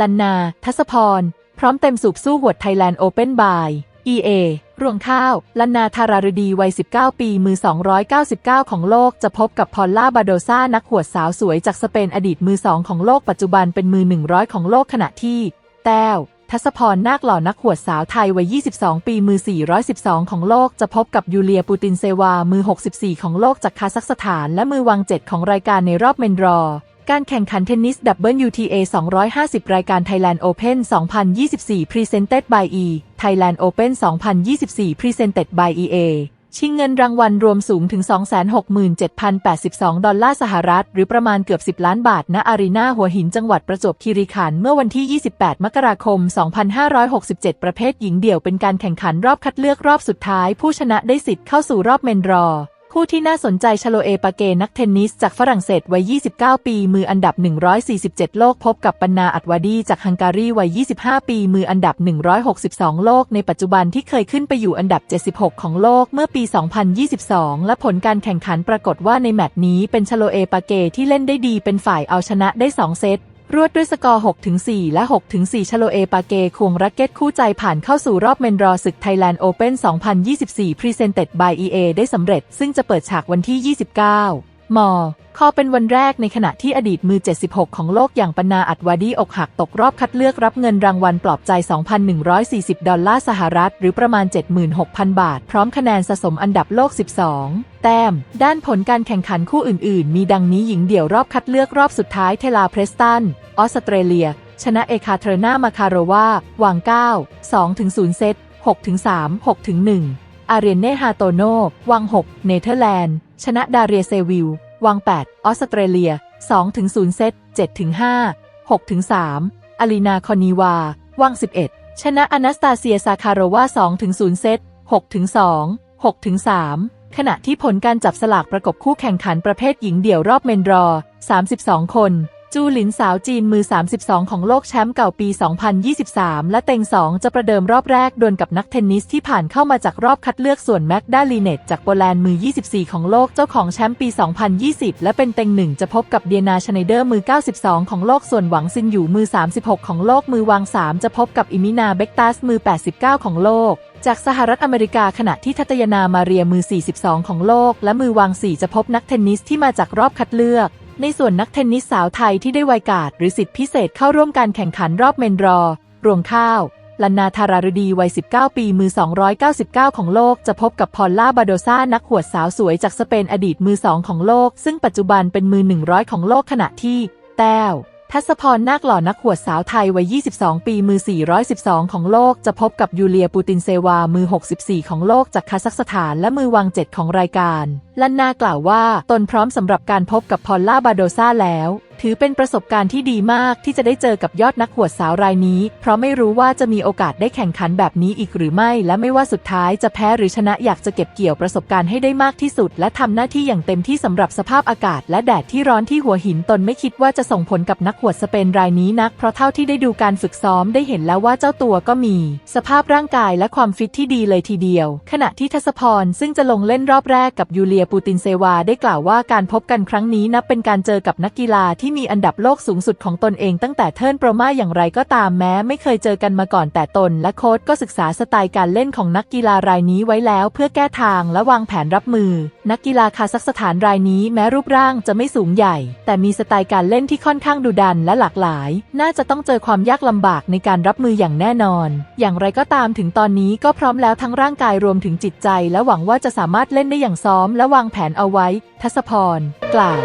ลันนา ทัศพร พร้อมเต็มสูบสู้หวดไทยแลนด์โอเ n นบาย EA รวงข้าว ลันนาธารารดีวัย 19 ปี มือ 299 ของโลก จะพบกับพอลล่าบาโดซานักหวดสาวสวยจากสเปนอดีตมือ2ของโลกปัจจุบันเป็นมือ 100 ของโลกขณะที่ แต้ว ทัศพร นาคหล่อนักหวดสาวไทยวัย 22 ปี มือ 412 ของโลก จะพบกับยูเลียปูตินเซวา มือ 64 ของโลกจากคาซัคสถาน และมือวาง7ของรายการในรอบเมนดรอ การแข่งขันเทนนิส WTA 250 รายการ Thailand Open 2024 Presented by E Thailand Open 2024 Presented by EA ชิงเงินรางวัลรวมสูงถึง 267,082 ดอลลาร์สหรัฐ หรือประมาณเกือบ 10 ล้านบาท ณ อารีนาหัวหินจังหวัดประจวบคีรีขันธ์เมื่อวันที่ 28 มกราคม 2567 ประเภทหญิงเดี่ยวเป็นการแข่งขันรอบคัดเลือกรอบสุดท้าย ผู้ชนะได้สิทธิ์เข้าสู่รอบเมนรอ คู่ที่น่าสนใจชโลเอปาเกนักเทนนิสจากฝรั่งเศสวัย 29 ปี มืออันดับ 147 โลกพบกับปนาอัดวาดีจากฮังการีวัย 25 ปี มืออันดับ 162 โลกในปัจจุบันที่เคยขึ้นไปอยู่อันดับ 76 ของโลกเมื่อปี 2022 และผลการแข่งขันปรากฏว่าในแมตช์นี้เป็นชโลเอปาเกที่เล่นได้ดีเป็นฝ่ายเอาชนะได้ 2 เซต รวดด้วยสกอร์ 6-4 และ 6-4 ชโลเอปาเกควงรักเก็ตคู่ใจผ่านเข้าสู่รอบเมนรอศึก Thailand Open 2024 Presented by EA ได้สำเร็จ ซึ่งจะเปิดฉากวันที่ 29 มอคอเป็นวันแรกในขณะที่อดีตมือ 76 ของโลกอย่างปนาอัดวาดีอกหักตกรอบคัดเลือกรับเงินรางวัลปลอบใจ 2,140 ดอลลาร์สหรัฐ หรือประมาณ 76,000 บาท พร้อมคะแนนสะสมอันดับโลก 12 แต้ม ด้านผลการแข่งขันคู่อื่นๆ มีดังนี้หญิงเดี่ยวรอบคัดเลือกรอบสุดท้ายเทลาเพรสตัน ออสเตรเลีย ชนะเอคาเทรนามาคารวาวาง 9 2-0 เซต 6-3 6-1 อาเรียนเนฮาโตโนวาง6 เนเธอร์แลนด์ ชนะดาเรียเซวิลวาง8 ออสเตรเลีย 2-0 เซต 7-5 6-3อาลีนาคอนีวาวาง 11 ชนะอนาสตาเซียซาคารวา2-0 เซต 6-2 6-3 ขณะที่ผลการจับสลากประกบคู่แข่งขันประเภทหญิงเดี่ยวรอบเมนดรอ 32 คน จูหลินสาวจีนมือ 32 ของโลกแชมป์เก่าปี 2023 และเต็ง 2 จะประเดิมรอบแรกดวลกับนักเทนนิสที่ผ่านเข้ามาจากรอบคัดเลือกส่วนแม็กดาลีเนตจากโปแลนด์มือ 24 ของโลกเจ้าของแชมป์ปี 2020 และเป็นเต็ง 1 จะพบกับเดียนาชไนเดอร์มือ 92 ของโลกส่วนหวังซินอยู่มือ 36 ของโลกมือวาง 3 จะพบกับอิมินาเบกตัสมือ 89 ของโลกจากสหรัฐอเมริกาขณะที่ทัตยานามาเรียมือ 42 ของโลก และมือวาง 4 จะพบนักเทนนิสที่มาจากรอบคัดเลือก ในส่วนนักเทนนิสสาวไทยที่ได้ไวการ์ดหรือสิทธิพิเศษเข้าร่วมการแข่งขันรอบเมนรอ รวงข้าวลันนาธารารดีวัย 19 ปี มือ 299 ของโลก จะพบกับพอลล่าบาโดซานักหวดสาวสวยจากสเปนอดีตมือ2ของโลก ซึ่งปัจจุบันเป็นมือ 100 ของโลกขณะที่ แต้ว ทัศพรนาคหล่อนักหวดสาวไทยวัย 22 ปี มือ 412 ของโลก จะพบกับยูเลียปูตินเซวา มือ 64 ของโลก จากคาซัคสถาน และมือวางเจ็ดของรายการ ลันนากล่าวว่า ตนพร้อมสำหรับการพบกับพอลล่าบาโดซาแล้ว ถือเป็นประสบการณ์ที่ดีมากที่จะได้เจอกับยอดนักหวดสาวรายนี้ เพราะไม่รู้ว่าจะมีโอกาสได้แข่งขันแบบนี้อีกหรือไม่ และไม่ว่าสุดท้ายจะแพ้หรือชนะอยากจะเก็บเกี่ยวประสบการณ์ให้ได้มากที่สุด และทำหน้าที่อย่างเต็มที่สำหรับสภาพอากาศ และแดดที่ร้อนที่หัวหินตนไม่คิดว่าจะส่งผลกับนักหวดสเปนรายนี้นัก เพราะเท่าที่ได้ดูการฝึกซ้อมได้เห็นแล้วว่าเจ้าตัวก็มี สภาพร่างกายและความฟิตที่ดีเลยทีเดียว ขณะที่ทัศพรซึ่งจะลงเล่นรอบแรกกับยูเลียปูตินเซวาได้กล่าวว่าการพบกันครั้งนี้นับเป็นการเจอกับนักกีฬาที่ที่มีอันดับโลกสูงสุดของตนเองตั้งแต่เทิร์นโปรมาอย่างไรก็ตามแม้ไม่เคยเจอกันมาก่อนแต่ตน และโค้ชก็ศึกษาสไตล์การเล่นของนักกีฬารายนี้ไว้แล้ว เพื่อแก้ทางและวางแผนรับมือ นักกีฬาคาซัคสถานรายนี้แม้รูปร่างจะไม่สูงใหญ่ แต่มีสไตล์การเล่นที่ค่อนข้างดุดันและหลากหลาย น่าจะต้องเจอความยากลำบากในการรับมืออย่างแน่นอน อย่างไรก็ตามถึงตอนนี้ก็พร้อมแล้วทั้งร่างกายรวมถึงจิตใจ และหวังว่าจะสามารถเล่นได้อย่างซ้อมและวางแผนเอาไว้ ทัศพร กล่าว